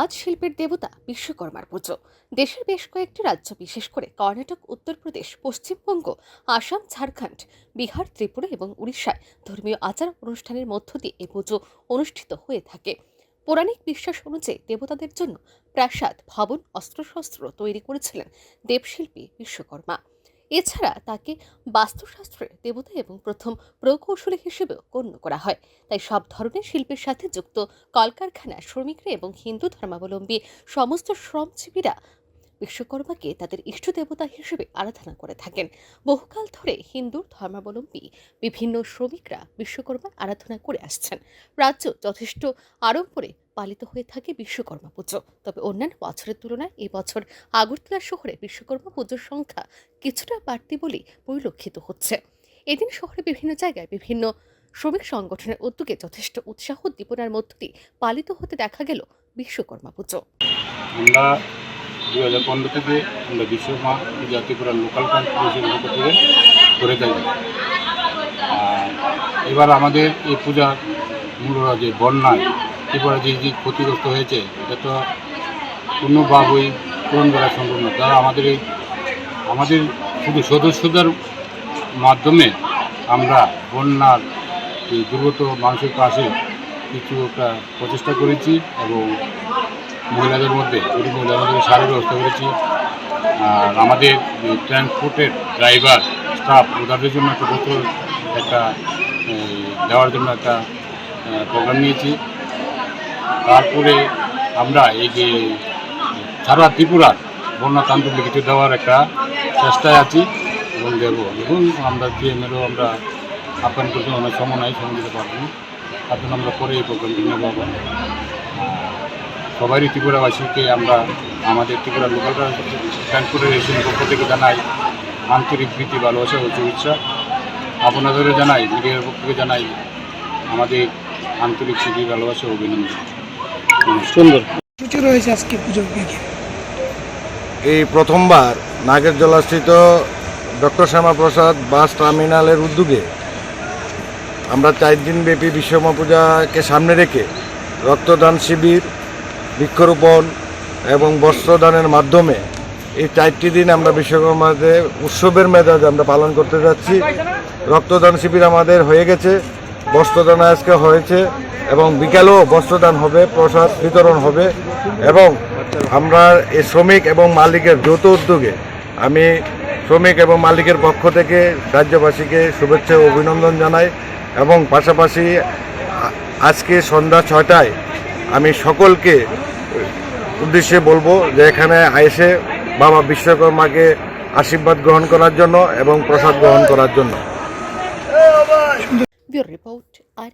আজ শিল্পের দেবতা বিশ্বকর্মার পুজো দেশের বেশ কয়েকটি রাজ্য, বিশেষ করে কর্ণাটক, উত্তরপ্রদেশ, পশ্চিমবঙ্গ, আসাম, ঝাড়খণ্ড, বিহার, ত্রিপুরা এবং উড়িষ্যায় ধর্মীয় আচার অনুষ্ঠানের মধ্য দিয়ে এই পুজো অনুষ্ঠিত হয়ে থাকে। পৌরাণিক বিশ্বাস অনুযায়ী দেবতাদের জন্য প্রাসাদ, ভবন, অস্ত্রশস্ত্র তৈরি করেছিলেন দেবশিল্পী বিশ্বকর্মা। এছাড়া তাকে বাস্তুশাস্ত্রের দেবতা এবং প্রথম প্রকৌশলী হিসেবেও গণ্য করা হয়। তাই সব ধরনের শিল্পের সাথে যুক্ত কলকারখানা, শ্রমিকরা এবং হিন্দু ধর্মাবলম্বী সমস্ত শ্রমজীবীরা বিশ্বকর্মাকে তাদের ইষ্ট দেবতা হিসেবে আরাধনা করে থাকেন। বহুকাল ধরে হিন্দু ধর্মাবলম্বী বিভিন্ন শ্রমিকরা বিশ্বকর্মার আরাধনা করে আসছেন। রাজ্য যথেষ্ট আড়ম্বরে পালিত হয়ে থাকে বিশ্বকর্মা পুজো তবে অন্যান্য বছরের তুলনায় এই বছর আগরতলা শহরে বিশ্বকর্মা পুজোর সংখ্যা কিছুটা বাড়তি বলেই পরিলক্ষিত হচ্ছে। এদিন শহরে বিভিন্ন জায়গায় বিভিন্ন শ্রমিক সংগঠনের উদ্যোগে যথেষ্ট উৎসাহ উদ্দীপনার মধ্য দিয়ে পালিত হতে দেখা গেল বিশ্বকর্মা পুজো আমরা দু হাজার পনেরো থেকে আমরা বিশ্বকর্মা ত্রিপুরা লোকাল থেকে করে থাকি। এবার আমাদের এই পূজার মূল যে বন্যায় ত্রিপুরা যে যে ক্ষতিগ্রস্ত হয়েছে, এটা তো কোনোভাবেই পূরণ করা সম্ভব না। তারা আমাদের এই, আমাদের শুধু সদস্যদের মাধ্যমে আমরা বন্যার এই দুর্গত মানুষের পাশে কিছু একটা প্রচেষ্টা করেছি এবং মহিলাদের মধ্যে গরিব মহিলাদের সারের ব্যবস্থা করেছি। আর আমাদের ট্রান্সপোর্টের ড্রাইভার, স্টাফ ওদের জন্য একটা বছর একটা দেওয়ার জন্য একটা প্রোগ্রাম নিয়েছি। তারপরে আমরা এই যে সারা ত্রিপুরার বন্যা তান্ত্রিক কিছু দেওয়ার একটা চেষ্টায় আছি এবং দেব। এবং আমরা জিএমেরও আমরা আহ্বান করতে অনেক সময় নাই সময় দিতে পারব তার জন্য আমরা পরে এই প্রোগ্রামটি নেব। আবার সবারই ত্রিপুরাবাসীকে আমরা, আমাদের ত্রিপুরা লোকাল ট্রান্সপোর্টেশনের পক্ষ থেকে জানাই আন্তরিক প্রীতি, ভালোবাসা ও শুভেচ্ছা। আপনাদেরও জানাই মিডিয়ার পক্ষ থেকে জানাই আমাদের আন্তরিক প্রীতি, ভালোবাসা অভিনন্দন। সুন্দর। রয়েছে আজকে পুজোর দিকে এই প্রথমবার নাগের জলাস্থিত ডক্টর শ্যামাপ্রসাদ বাস টার্মিনালের উদ্যোগে আমরা চার দিনব্যাপী বিশ্বকর্মা পূজাকে সামনে রেখে রক্তদান শিবির বৃক্ষরোপণ এবং বস্ত্রদানের মাধ্যমে এই চারটি দিন আমরা বিশ্বকর্মাদের উৎসবের মেজাজ আমরা পালন করতে যাচ্ছি। রক্তদান শিবির আমাদের হয়ে গেছে বস্ত্রদান আজকে হয়েছে। এবং বিকালেও বস্ত্রদান হবে, প্রসাদ বিতরণ হবে এবং আমরা এই শ্রমিক এবং মালিকের যৌথ উদ্যোগে আমি শ্রমিক এবং মালিকের পক্ষ থেকে রাজ্যবাসীকে শুভেচ্ছা ও অভিনন্দন জানাই এবং পাশাপাশি আজকে সন্ধ্যা ছয়টায় আমি সকলকে উদ্দেশ্যে বলব যে এখানে এসে বাবা বিশ্বকর্মাকে আশীর্বাদ গ্রহণ করার জন্য এবং প্রসাদ গ্রহণ করার জন্য। রিপোর্ট আর